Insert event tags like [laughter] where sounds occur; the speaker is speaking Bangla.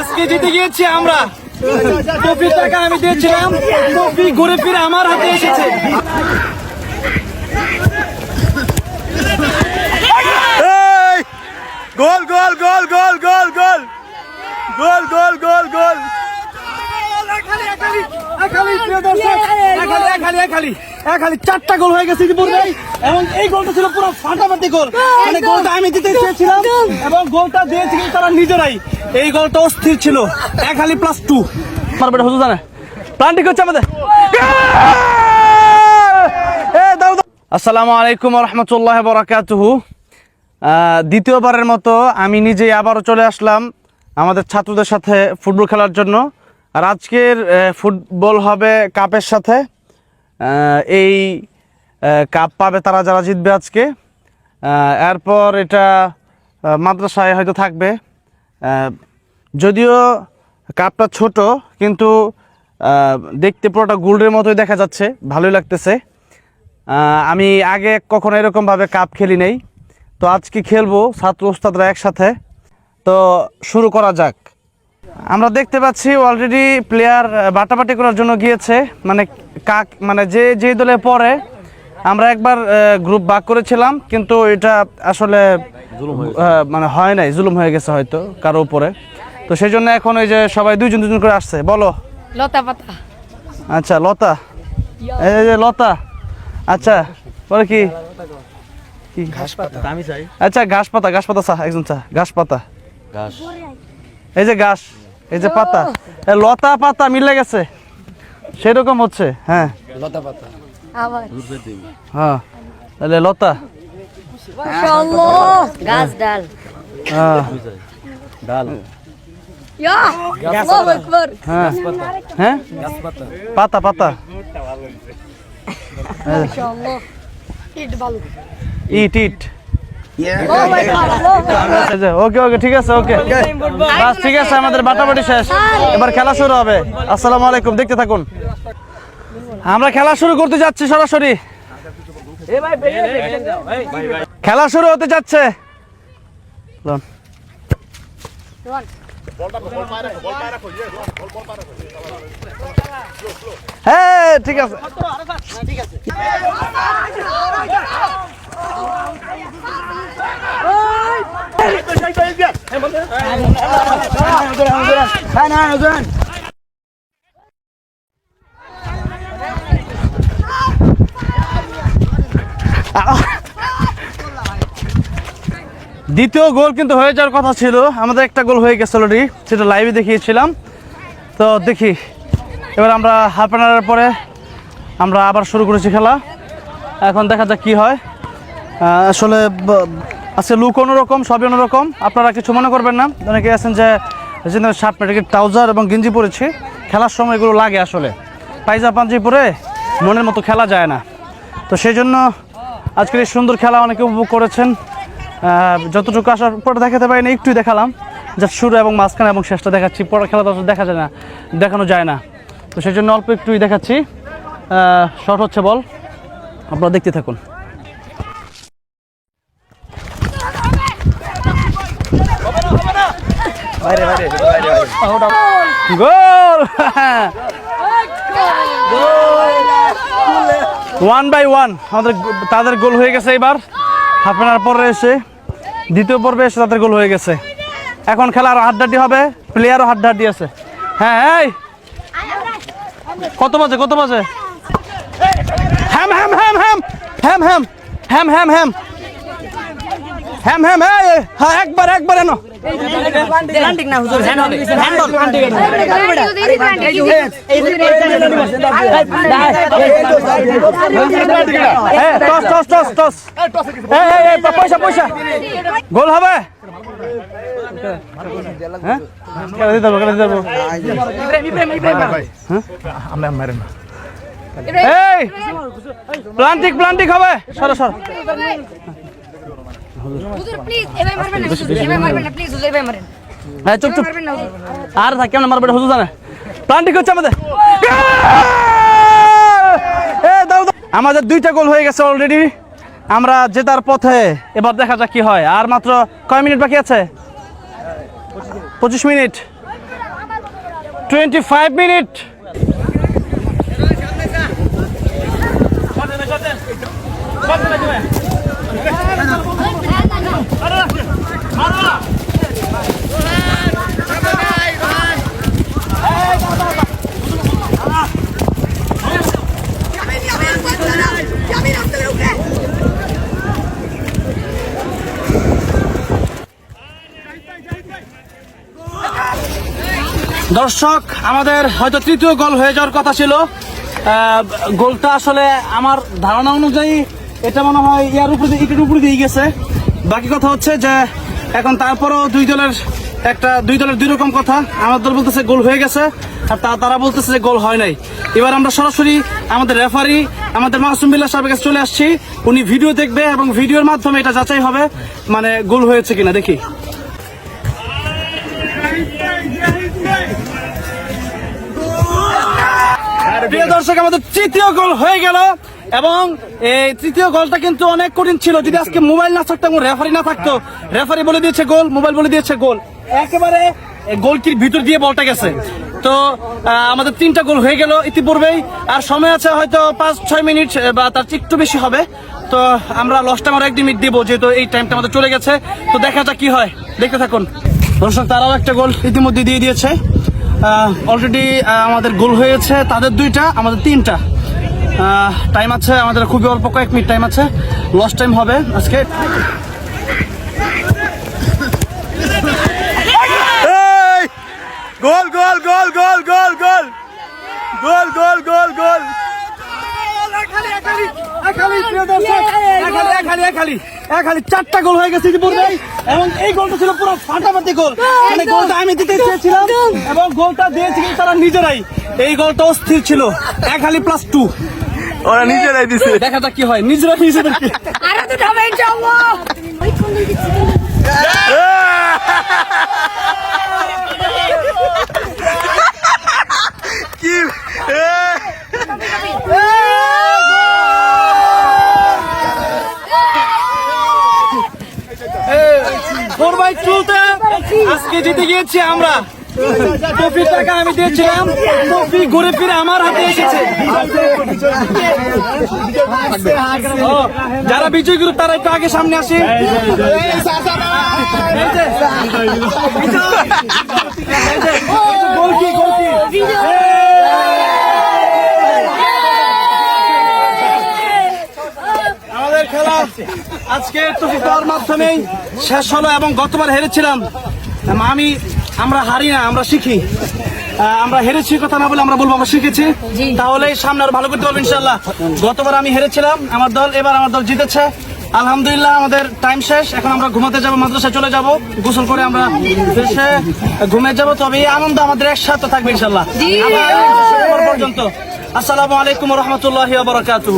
আজকে জিতে গিয়েছি আমরা ট্রফির টাকা আমি দিয়েছিলাম ট্রফি ঘুরে ফিরে আমার হাতে এসেছে এই গোল গোল গোল গোল গোল গোল। গোল গোল গোল গোল। চারটা গোল হয়ে গেছে ইতিপূর্বে। এবং এই গোলটা ছিল পুরো ফাটাফাটি গোল। মানে গোলটা আমি দিতে চেয়েছিলাম এবং গোলটা দিয়েছে তারা নিজেরাই। এই গোলটা অস্থির ছিল। একালি প্লাস টু আমার বেটা হুজুর জানে। প্লান্টিক হচ্ছে আমাদের? এ, দাও, দাও। আসসালামু আলাইকুম রহমতুল্লাহ বরাকাতুহু। দ্বিতীয়বারের মতো আমি নিজেই আবারও চলে আসলাম আমাদের ছাত্রদের সাথে ফুটবল খেলার জন্য। আর আজকের ফুটবল হবে কাপের সাথে। এই কাপ পাবে তারা যারা জিতবে আজকে। এরপর এটা মাদ্রাসায় হয়তো থাকবে। যদিও কাপটা ছোট, কিন্তু দেখতে পুরোটা গোল্ডের মতোই দেখা যাচ্ছে। ভালোই লাগতেছে। আমি আগে কখনো এরকমভাবে কাপ খেলি নাই। তো আজকে খেলব ছাত্র ওস্তাদরা একসাথে। তো শুরু করা যাক। আমরা দেখতে পাচ্ছি অলরেডি প্লেয়ার বাটাবাটি করার জন্য গিয়েছে। মানে কাক মানে যে যে দলে পড়ে আমরা একবার গ্রুপ ভাগ করেছিলাম কিন্তু এটা আসলে মানে হয় নাই জুলুম হয়ে গেছে হয়তো কারও উপরে। তো সেই জন্য এখন ওই যে সবাই দুইজন দুজন করে আসছে। বলো। লতা পাতা। আচ্ছা লতা। এই যে লতা। আচ্ছা পরে কি? কি? ঘাস পাতা। আমি চাই। আচ্ছা ঘাস পাতা ঘাস পাতা চা একজন চা ঘাস পাতা। ঘাস। এই যে ঘাস এই যে পাতা। লতা পাতা মিলে গেছে। সেরকম হচ্ছে হ্যাঁ। আবার। হ্যাঁ তাহলে লতা। মাশাআল্লাহ। গাছ ডাল। হ্যাঁ। ইয়া হ্যাঁ। হ্যাঁ? পাতা। পাতা ইট ইট ইট ও মাই গড ওকে ওকে ঠিক আছে ওকে বাস ঠিক আছে আমাদের বাটাবাটি শেষ এবার খেলা শুরু হবে আসসালামু আলাইকুম দেখতে থাকুন আমরা খেলা শুরু করতে যাচ্ছি সরাসরি খেলা শুরু হতে যাচ্ছে। হ্যাঁ ঠিক আছে দ্বিতীয় গোল কিন্তু হয়ে যাওয়ার কথা ছিল। আমাদের একটা গোল হয়ে গেছে অলরেডি সেটা লাইভে দেখিয়েছিলাম। তো দেখি, এবার আমরা হাফ পরে আমরা আবার শুরু করেছি খেলা। এখন দেখা যাক কী হয়। আসলে আজকে লুক অন্যরকম, সবই অন্যরকম। আপনারা কিছু মনে করবেন না। অনেকে আছেন যে শার্ট প্যান্টের ট্রাউজার এবং গেঞ্জি পরেছি। খেলার সময় এগুলো লাগে আসলে। পাইজা পাঞ্জি পরে মনের মতো খেলা যায় না। তো সেই জন্য আজকের এই সুন্দর খেলা অনেকে উপভোগ করেছেন। যতটুকু আসার পরে দেখাতে পারি না একটুই দেখালাম। যা শুরু এবং মাঝখানে এবং শেষটা দেখাচ্ছি। পরে খেলা তো দেখা যায় না, দেখানো যায় না। তো সেই জন্য অল্প একটুই দেখাচ্ছি। শর্ট হচ্ছে বল আপনারা দেখতে থাকুন। গোল! One by one. আমাদের তাদের গোল হয়ে গেছে এবার। হাফ আওয়ার পরে এসে দ্বিতীয় পর্বে এসে তাদের গোল হয়ে গেছে। এখন খেলা আরও হাড্ডাড্ডি হবে। প্লেয়ারও হাড্ডাড্ডি আছে। হ্যাঁ এই! কত বাজে কত বাজে? হ্যাম হ্যাম হ্যাম হ্যাম! হ্যাম হ্যাম! হ্যাম হ্যাম হ্যাম! হ্যাম হ্যাম এই, হ্যাঁ একবার একবার এনো। পয়সা পয়সা গোল হবে প্লান্টিক প্লান্টিক হবে সর সর চুপ চুপ। মারবেন না হুজুর। আর থাক কেমন মারবে হুজুর জানে। প্ল্যান ঠিক হচ্ছে আমাদের। আমাদের দুইটা গোল হয়ে গেছে অলরেডি আমরা জেতার পথে এবার দেখা যাক কি হয়। আর মাত্র কয় মিনিট বাকি আছে? পঁচিশ মিনিট। টোয়েন্টি ফাইভ মিনিট দর্শক, আমাদের হয়তো তৃতীয় গোল হয়ে যাওয়ার কথা ছিল। গোলটা আসলে আমার ধারণা অনুযায়ী এটা মনে হয় ইয়ার উপরে উপরে দিয়ে গেছে। বাকি কথা হচ্ছে যে, এখন তারপরও দুই দলের একটা, দুই দলের দুই রকম কথা। আমার দল বলতেছে গোল হয়ে গেছে, আর তা- তারা বলতেছে যে গোল হয় নাই। এবার আমরা সরাসরি আমাদের রেফারি, আমাদের মাসুম বিল্লাহ সাহেবের কাছে চলে আসছি। উনি ভিডিও দেখবে এবং ভিডিওর মাধ্যমে এটা যাচাই হবে মানে গোল হয়েছে কিনা। দেখি। প্রিয় দর্শক, আমাদের তৃতীয় গোল হয়ে গেল। এবং এই তৃতীয় গোলটা কিন্তু অনেক কঠিন ছিল। যদি আজকে মোবাইল না থাকতো রেফারি না থাকতো রেফারি বলে দিয়েছে গোল মোবাইল বলে দিয়েছে গোল একেবারে গোলকির ভিতর দিয়ে বলটা গেছে। তো আমাদের তিনটা গোল হয়ে গেল ইতিপূর্বেই। আর সময় আছে হয়তো পাঁচ, ছয় মিনিট বা তার একটু বেশি হবে। তো, আমরা লসটা আমার এক মিনিট দিব, যেহেতু এই টাইমটা আমাদের চলে গেছে। তো দেখা যাক কি হয়। দেখতে থাকুন। দর্শক, তারাও একটা গোল ইতিমধ্যে দিয়ে দিয়েছে। অলরেডি আমাদের গোল হয়েছে। তাদের দুইটা, আমাদের তিনটা। টাইম আছে আমাদের খুবই অল্প কয়েক মিনিট টাইম আছে। লস টাইম হবে আজকে। গোল গোল গোল গোল গোল গোল! গোল গোল গোল গোল! খালি চারটা গোল হয়ে গেছে এবং এই গোলটা ছিল পুরো ফাটাফাটি গোল মানে গোলটা আমি দিতে চেয়েছিলাম এবং গোলটা দিয়েছি তারা নিজেরাই। এই গোলটা অস্থির ছিল। এক হালি প্লাস টু ওরা নিজেরাই দিছে। [laughs] দেখা যাক কি হয় নিজেরা নিজেদেরকে। আরও ইনশাআল্লাহ [laughs] কি? এ, ফোর বাই টুতে আজকে জিতে গিয়েছি আমরা। ট্রফির টাকা আমি দিয়েছিলাম। ট্রফি ঘুরে ফিরে আমার হাতে এসেছে। যারা বিজয় গ্রুপ তারা একটু আগে সামনে আসে। আমাদের খেলা আজকে ট্রফি পাওয়ার মাধ্যমেই শেষ হলো এবং গতবার হেরেছিলাম আমি, আমরা হারি না, আমরা শিখি আমরা হেরেছি কথা না বলে আমরা বলব আমরা শিখেছি। তাহলে সামনে আরও ভালো করতে পারব ইনশাল্লাহ গতবার আমি হেরেছিলাম আমার দল এবার আমার দল জিতেছে। আলহামদুলিল্লাহ আমাদের টাইম শেষ এখন আমরা ঘুমাতে যাব মাদ্রাসায় চলে যাব। গোসল করে আমরা দেশে ঘুমিয়ে যাব তবে এই আনন্দ আমাদের একসাথে থাকবে ইনশাল্লাহ পর্যন্ত। আসসালামু আলাইকুম রহমতুল্লাহ বরকাতুহ।